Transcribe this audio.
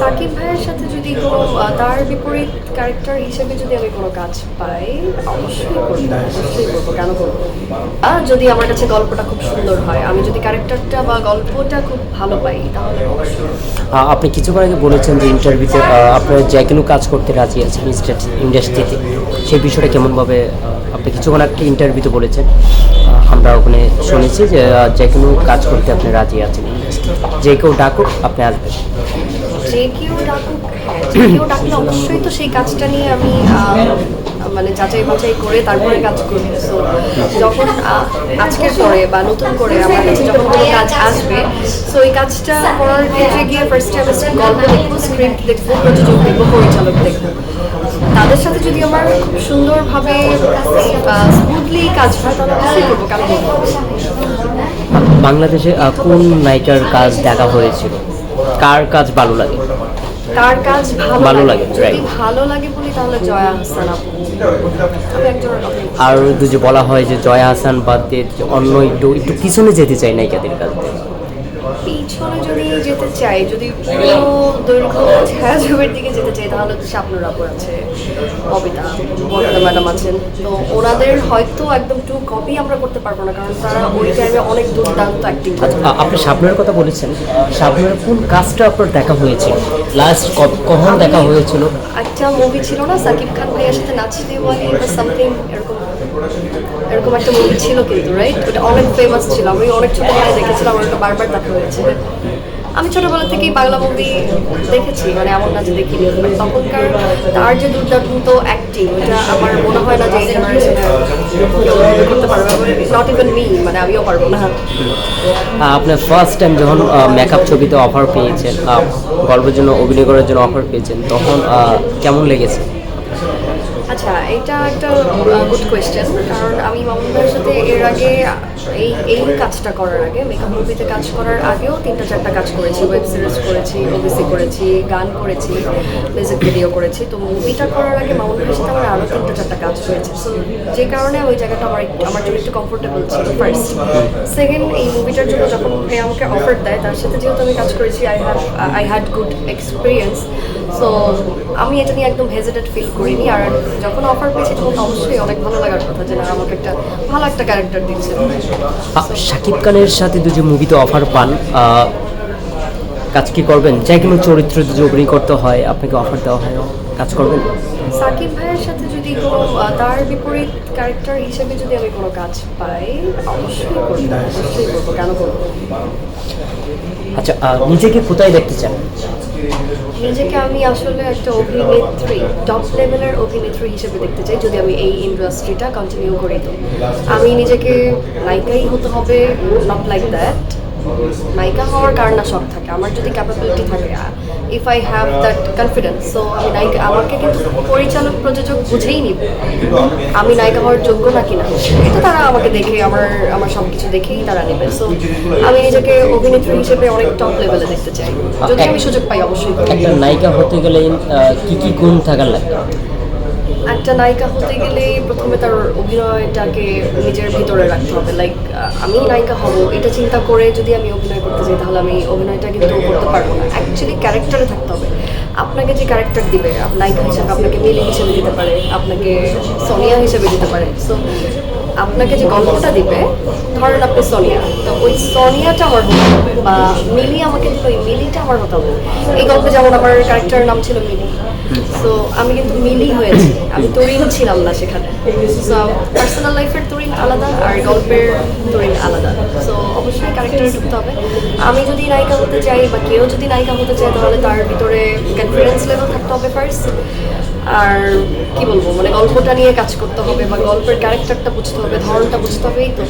সাকিব ভাইয়ের সাথে যদি কোনো তার বিপরীত ক্যারেক্টার হিসেবে যদি আমি কোনো কাজ পাই, অবশ্যই করব কেন করব? যদি আমার কাছে গল্পটা খুব সুন্দর হয়, আমি যদি ক্যারেক্টারটা বা গল্পটা খুব ভালো পাই, তাহলে আপনি কিছুক্ষণ আগে বলেছেন যে ইন্টারভিউতে আপনার যে কোনো কাজ করতে রাজি আছেন ইন্ডাস্ট্রিতে সেই বিষয়টা কেমনভাবে আপনি কিছুক্ষণ একটা ইন্টারভিউতে বলেছেন। আমরা ওখানে শুনেছি যে যে কোনো কাজ করতে আপনি রাজি আছেন যে কেউ ডাকুক, আপনি আসবেন। যে কেউ ডাকুক যে কেউ ডাকলে অবশ্যই তো সেই কাজটা নিয়ে আমি মানে যাচাই বাছাই করে তারপরে কাজ করব সো যখন আজকের পরে বা নতুন করে আমার কাছে যখন কোনো কাজ আসবে সো এই কাজটা করার ক্ষেত্রে গিয়ে ফার্স্ট আমি গল্প দেখব স্ক্রিপ্ট দেখব, প্রযোজক দেখব, পরিচালক দেখব। তাদের সাথে যদি আমার সুন্দরভাবে স্মুথলি কাজ হয়, তাহলে করব না? বাংলাদেশে কোন নায়িকার কাজ দেখা হয়েছিল? কার কাজ ভালো লাগে? কার কাজ ভালো লাগে? যদি ভালো লাগে বলি তাহলে জয়া হাসান আপু। আর যে বলা হয় যে জয়া হাসান বাদ দিয়ে অন্য একটু একটু পিছনে যেতে চাই নায়িকাদের কাছে পিছনে যদি যেতে চাই যদি পুরো দৈর্ঘ্য ছায়াছবির দিকে যেতে চাই তাহলে তো শাপনুর আপুর আছে কবিতা বর্দা ম্যাডাম আছেন। তো ওনাদের হয়তো একদম টু কপি আমরা করতে পারব না কারণ তারা ওই টাইমে অনেক দুর্দান্ত অ্যাক্টিং আপনি শাবনের কথা বলেছেন। শাবনের কোন কাজটা আপনার দেখা হয়েছে। লাস্ট কখন দেখা হয়েছিল? একটা মুভি ছিল না সাকিব খান ভাইয়ের সাথে নাচতে বলি বা সামথিং এরকম। এরকম একটা মুভি ছিল কিন্তু রাইট ওটা অনেক ফেমাস ছিল। আমি অনেক ছোটবেলায় দেখেছিলাম আমার ওটা বারবার দেখা হয়েছে। আমি ছোটবেলা থেকেই বাংলা মুভি দেখেছি মানে এমন না যে দেখিনি। But তখনকার তার যে দুর্দান্ত অ্যাক্টিং ওটা আমার মনে হয় না যে এই জেনারেশনে কেউ করতে পারবে। নট ইভেন মি মানে আমিও পারব না। আপনার ফার্স্ট টাইম যখন মেকআপ ছবিতে অফার পেয়েছেন গল্পের জন্য অভিনয় করার জন্য অফার পেয়েছেন তখন কেমন লেগেছে? আচ্ছা এটা একটা গুড কোয়েশ্চেন কারণ আমি মামুন ভাইয়ের সাথে এর আগে এই এই কাজটা করার আগে মেকআপ মুভিতে কাজ করার আগেও তিনটা চারটা কাজ করেছি ওয়েব সিরিজ করেছি ওবিসি করেছি, গান করেছি মিউজিক ভিডিও করেছি। তো মুভিটা করার আগে মামুন ভাইয়ের সাথে আমার আরও তিনটা চারটা কাজ হয়েছে। সো যে কারণে ওই জায়গাটা আমার আমার জন্য একটু কমফোর্টেবল ছিল ফার্স্ট সেকেন্ড এই মুভিটার জন্য যখন ভাই আমাকে অফার দেয়, তার সাথে যেহেতু আমি কাজ করেছি I have I had good experience so আমি এটা নিয়ে একদম হেজিটেড ফিল করিনি। আর যখন অফার পেয়েছি, তখন তো অবশ্যই অনেক ভালো লাগার কথা যে, না, আমাকে একটা ভালো একটা ক্যারেক্টার দিচ্ছে। শাকিব খানের সাথে দুজন মুভিতে অফার পান কাজ কি করবেন? যে কোনো চরিত্র যদি অভিনয় করতে হয়, আপনাকে অফার দেওয়া হয়? কাজ করবেন? সাকিব ভাইয়ের সাথে যদি কোনো তার বিপরীত ক্যারেক্টার হিসেবে যদি আমি কোনো কাজ পাই অবশ্যই করব অবশ্যই করব। কেন করব? আচ্ছা নিজেকে কোথায় দেখতে চান? নিজেকে আমি আসলে একটা অভিনেত্রী টপ লেভেলের অভিনেত্রী হিসেবে দেখতে চাই যদি আমি এই ইন্ডাস্ট্রিটা কন্টিনিউ করি। তো আমি নিজেকে নায়িকাই হতে হবে নট লাইক দ্যাট নায়িকা হওয়ার কার না শখ থাকে, আমার যদি ক্যাপাবিলিটি থাকে if I have that confidence so আমি নায়িকা, আমাকে কিন্তু পরিচালক, প্রযোজক বুঝেই নিব, আমি নায়িকা হওয়ার যোগ্য নাকি না, এটা তারা আমাকে দেখে, আমার আমার সব কিছু দেখেই তারা নেবে সো আমি নিজেকে অভিনেত্রী হিসেবে অনেক টপ লেভেলে দেখতে চাই, যদি আমি সুযোগ পাই অবশ্যই। একটা নায়িকা হতে গেলে কি কি গুণ থাকার লাগবে একটা নায়িকা হতে গেলে প্রথমে তার অভিনয়টাকে নিজের ভিতরে রাখতে হবে। লাইক আমি নায়িকা হব, এটা চিন্তা করে যদি আমি অভিনয় করতে চাই তাহলে আমি অভিনয়টা কিন্তু করতে পারব না। অ্যাকচুয়ালি ক্যারেক্টারে থাকতে হবে। আপনাকে যে ক্যারেক্টার দিবে নায়িকা হিসাবে আপনাকে মিলি হিসেবে দিতে পারে, আপনাকে সোনিয়া হিসেবে দিতে পারে। সো আপনাকে যে গল্পটা দিবে, ধরেন আপনি সোনিয়া, তো ওই সোনিয়াটা আমার হতে হবে, বা মিলি আমাকে দিল ওই মিলিটা আমার হতে এই গল্পে যেমন আমার ক্যারেক্টারের নাম ছিল মিলি সো আমি কিন্তু মিলি হয়েছি, আমি তরিন ছিলাম না সেখানে। সো পার্সোনাল লাইফের তরিন আলাদা, আর গল্পের তরিন আলাদা। সো অবশ্যই ক্যারেক্টারে ঢুকতে হবে। আমি যদি নায়িকা হতে চাই, বা কেউ যদি নায়িকা হতে চায়, তাহলে তার ভিতরে কনফিডেন্স লেভেল ফার্স্ট আর কি বলব মানে গল্পটা নিয়ে কাজ করতে হবে বা গল্পের ক্যারেক্টারটা বুঝতে হবে, ধরনটা বুঝতে হবেই তো।